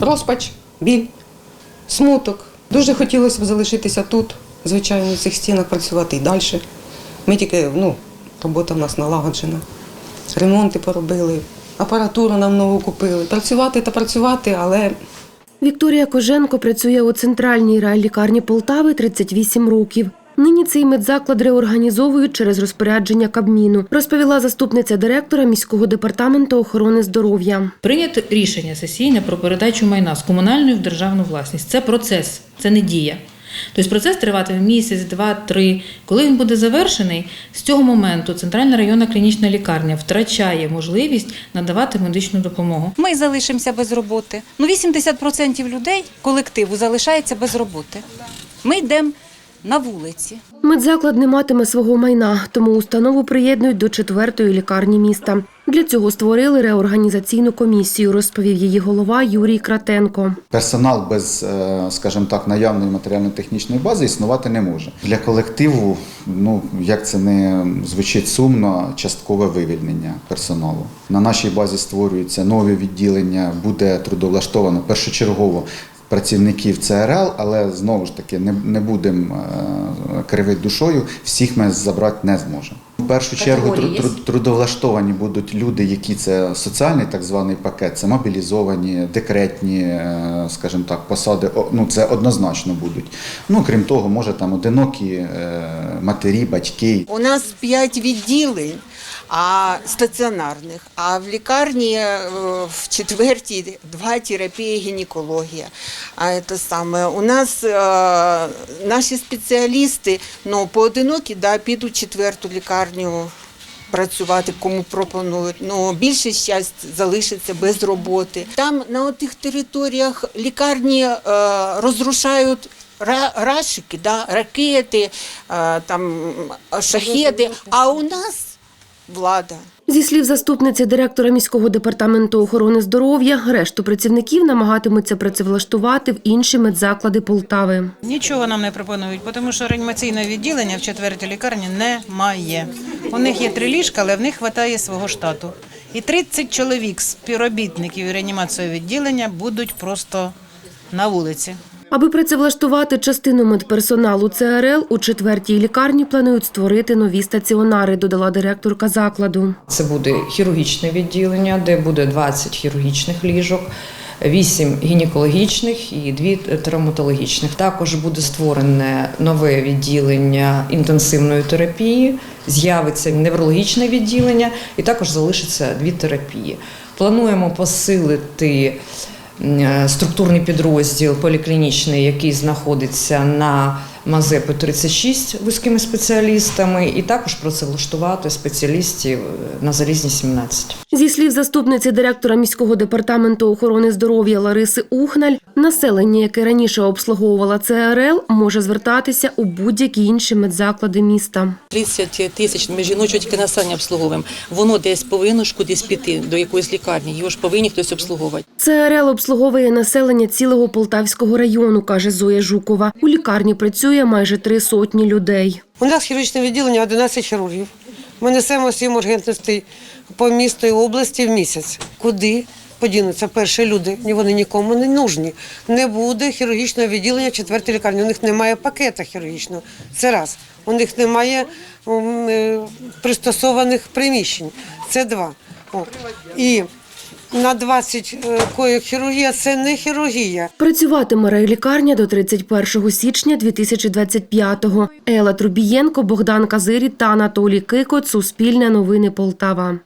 Розпач, біль, смуток. Дуже хотілося б залишитися тут, звичайно, в цих стінах працювати і далі. Ми тільки, ну, робота в нас налагоджена. Ремонти поробили, апаратуру нам нову купили. Працювати та працювати, але Вікторія Коженко працює у центральній райлікарні Полтави 38 років. Нині цей медзаклад реорганізовують через розпорядження Кабміну, розповіла заступниця директора міського департаменту охорони здоров'я. Прийнято рішення сесійне про передачу майна з комунальної в державну власність. Це процес, це не дія. Тобто процес триватиме місяць, два, три. Коли він буде завершений, з цього моменту Центральна районна клінічна лікарня втрачає можливість надавати медичну допомогу. Ми залишимося без роботи. Ну, 80% людей колективу залишається без роботи. Ми йдемо на вулиці. Медзаклад не матиме свого майна, тому установу приєднують до четвертої лікарні міста. Для цього створили реорганізаційну комісію, розповів її голова Юрій Кратенко. Персонал без, е, скажімо так, наявної матеріально-технічної бази існувати не може. Для колективу, ну як це не звучить сумно, часткове вивільнення персоналу. На нашій базі створюються нові відділення, буде трудовлаштовано першочергово. Працівників ЦРЛ, але знову ж таки не, будемо е, кривити душою, всіх ми забрати не зможемо. Першу чергу тру- тру- трудовлаштовані будуть люди, які це соціальний так званий пакет, це мобілізовані, декретні, е, скажімо так, посади. Ну це однозначно будуть. Ну крім того, може там одинокі е, матері, батьки. У нас п'ять відділень а стаціонарних, а в лікарні е, в четвертій два терапія, гінекологія. А це саме у нас наші спеціалісти ну, поодинокі да, підуть четверту лікарню. Працювати кому пропонують. Ну більшість часть залишиться без роботи. Там на тих територіях лікарні е, розрушають рашики, да, ракети, е, там шахеди. А у нас влада. Зі слів заступниці директора міського департаменту охорони здоров'я, решту працівників намагатимуться працевлаштувати в інші медзаклади Полтави. Нічого нам не пропонують, тому що реанімаційне відділення в четвертій лікарні немає. У них є три ліжка, але в них вистачає свого штату. І 30 чоловік співробітників реанімації відділення будуть просто на вулиці. Аби працевлаштувати частину медперсоналу ЦРЛ, у четвертій лікарні планують створити нові стаціонари, додала директорка закладу. Це буде хірургічне відділення, де буде 20 хірургічних ліжок, 8 гінекологічних і 2 травматологічних. Також буде створене нове відділення інтенсивної терапії, з'явиться неврологічне відділення і також залишиться дві терапії. Плануємо посилити структурний підрозділ поліклінічний, який знаходиться на Мазепи 36 вузькими спеціалістами, і також працевлаштувати спеціалістів на залізні 17. Зі слів заступниці директора міського департаменту охорони здоров'я Лариси Ухналь, населення, яке раніше обслуговувала ЦРЛ, може звертатися у будь-які інші медзаклади міста. 30 тисяч ми жіночого тільки населення обслуговуємо. Воно десь повинно ж кудись піти до якоїсь лікарні. Його ж повинні хтось обслуговувати. ЦРЛ обслуговує населення цілого Полтавського району, каже Зоя Жукова. У лікарні працює майже три сотні людей. У нас хірургічне відділення 11 хірургів. Ми несемо сім ургентностей по місту і області в місяць. Куди подінуться перші люди? Вони нікому не нужні. Не буде хірургічного відділення в лікарні. У них немає пакета хірургічного. Це раз. У них немає е, пристосованих приміщень. Це два. О. І на 20 кої хірургія це не хірургія. Працюватиме райлікарня до 31 січня 2025-го. Ела Трубієнко, Богдан Казирі та Анатолій Кикот. Суспільне новини Полтава.